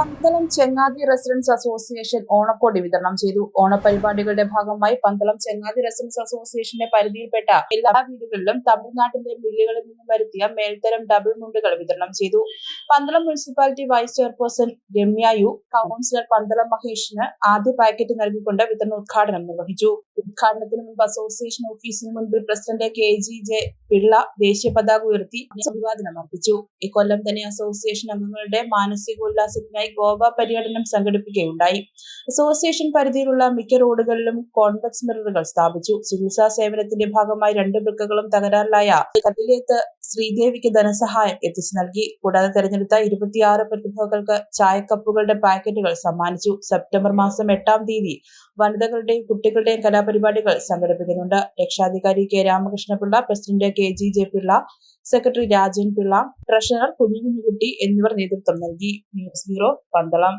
Pandalam ചെങ്ങാതി residence association ഓണക്കോടി വിതരണം ചെയ്തു. ഓണപരിപാടികളുടെ ഭാഗമായി പന്തളം ചെങ്ങാതി റെസിഡൻസ് അസോസിയേഷന്റെ പരിധിയിൽപ്പെട്ട എല്ലാ വീടുകളിലും തമിഴ്നാട്ടിലെ മില്ലുകളിൽ നിന്നും വരുത്തിയ മേൽത്തരം ഡബിൾ മുണ്ടുകൾ വിതരണം ചെയ്തു. Pandalam municipality vice chairperson Ramya U councillor Pandalam മഹേഷിന് ആദ്യ പാക്കറ്റ് നൽകിക്കൊണ്ട് വിതരണ ഉദ്ഘാടനം നിർവഹിച്ചു. ഉദ്ഘാടനത്തിന് മുൻപ് അസോസിയേഷൻ ഓഫീസിന് മുൻപിൽ president K G J Pillai ദേശീയ പതാക ഉയർത്തി അഭിവാദനം അർപ്പിച്ചു. ഇക്കൊല്ലം തന്നെ അസോസിയേഷൻ അംഗങ്ങളുടെ മാനസികോല്ലാസത്തിനായി ഗോവ പര്യടനം സംഘടിപ്പിക്കുകയുണ്ടായി. അസോസിയേഷൻ പരിധിയിലുള്ള മിക്ക റോഡുകളിലും കോൺവെക്സ് മിററുകൾ സ്ഥാപിച്ചു. ചികിത്സാ സേവനത്തിന്റെ ഭാഗമായി രണ്ട് വൃക്കകളും തകരാറിലായ കട്ടിലേത്ത് ശ്രീദേവിക്ക് ധനസഹായം എത്തിച്ചു നൽകി. കൂടാതെ തെരഞ്ഞെടുത്ത ഇരുപത്തിയാറ് പ്രതിഭകൾക്ക് ചായക്കപ്പുകളുടെ പാക്കറ്റുകൾ സമ്മാനിച്ചു. സെപ്റ്റംബർ മാസം എട്ടാം തീയതി വനിതകളുടെയും കുട്ടികളുടെയും കലാപരിപാടികൾ സംഘടിപ്പിക്കുന്നുണ്ട്. രക്ഷാധികാരി K Ramakrishnapillai president K G J Pillai secretary Rajan Pillai treasurer Kunjukunjukutty എന്നിവർ നേതൃത്വം നൽകി. News bureau Pandalam.